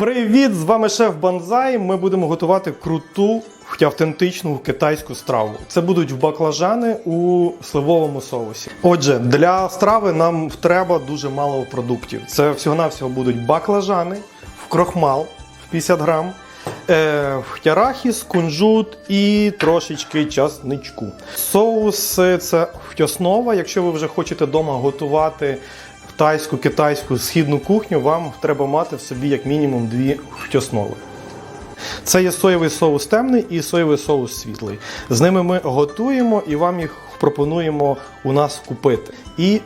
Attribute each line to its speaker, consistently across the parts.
Speaker 1: Привіт! З вами шеф Банзай. Ми будемо готувати круту автентичну китайську страву. Це будуть баклажани у сливовому соусі. Отже, для страви нам треба дуже мало продуктів. Це всього-навсього будуть баклажани, в крохмал в 50 грам, е, в кунжут і трошечки часничку. Соус це основа. Якщо ви вже хочете вдома готувати тайську, китайську, східну кухню, вам треба мати в собі як мінімум дві основи. Це є соєвий соус темний і соєвий соус світлий. З ними ми готуємо і вам їх пропонуємо у нас купити. І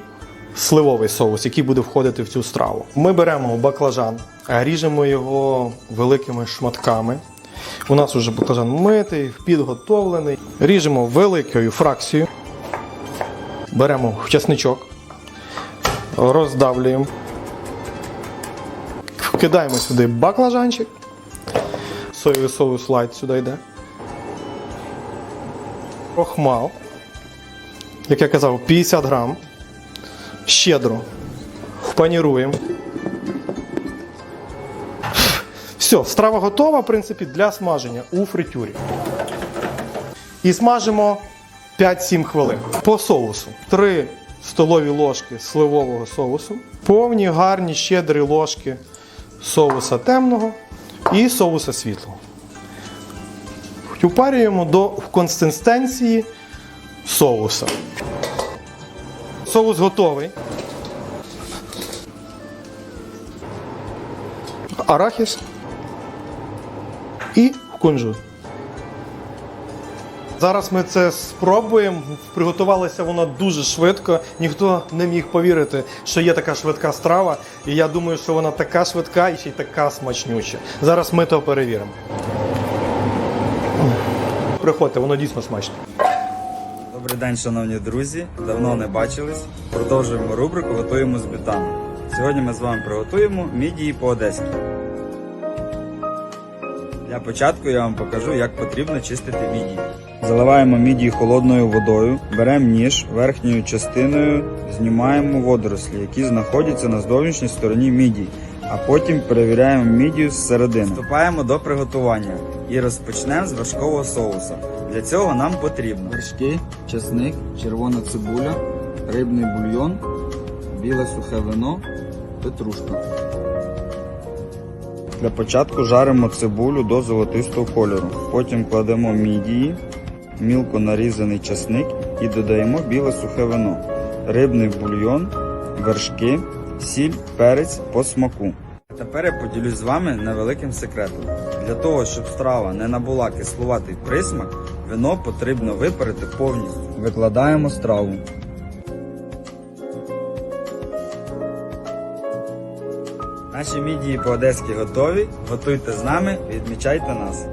Speaker 1: сливовий соус, який буде входити в цю страву. Ми беремо баклажан, ріжемо його великими шматками. У нас вже баклажан митий, підготовлений. Ріжемо великою фракцією. Беремо чесничок, роздавлюємо. Вкидаємо сюди баклажанчик. Соєвий соус лайт сюди йде. Крохмал. Як я казав, 50 грам. Щедро. Впаніруємо. Все, страва готова, в принципі, для смаження у фритюрі. І смажимо 5-7 хвилин. По соусу. 3 столові ложки сливового соусу, повні гарні щедрі ложки соуса темного і соуса світлого. Упарюємо до консистенції соуса. Соус готовий. Арахіс і кунжут. Зараз ми це спробуємо. Приготувалося воно дуже швидко. Ніхто не міг повірити, що є така швидка страва. І я думаю, що вона така швидка і ще й така смачнюча. Зараз ми то перевіримо. Приходьте, воно дійсно смачне.
Speaker 2: Добрий день, шановні друзі. Давно не бачились. Продовжуємо рубрику Готуємо з бютаном. Сьогодні ми з вами приготуємо мідії по-одеськи. Для початку я вам покажу, як потрібно чистити мідії. Заливаємо мідії холодною водою, беремо ніж, верхньою частиною знімаємо водорослі, які знаходяться на зовнішній стороні мідій, а потім перевіряємо мідію зсередини. Вступаємо до приготування і розпочнемо з вершкового соусу. Для цього нам потрібно вершки, чесник, червона цибуля, рибний бульйон, біле сухе вино, петрушка. Для початку жаримо цибулю до золотистого кольору. Потім кладемо мідії, мілко нарізаний часник і додаємо біле сухе вино, рибний бульйон, вершки, сіль, перець по смаку. Тепер я поділюсь з вами невеликим секретом. Для того, щоб страва не набула кислуватий присмак, вино потрібно випарити повністю. Викладаємо страву. Наші мідії по-одеськи готові. Готуйте з нами, відмічайте нас.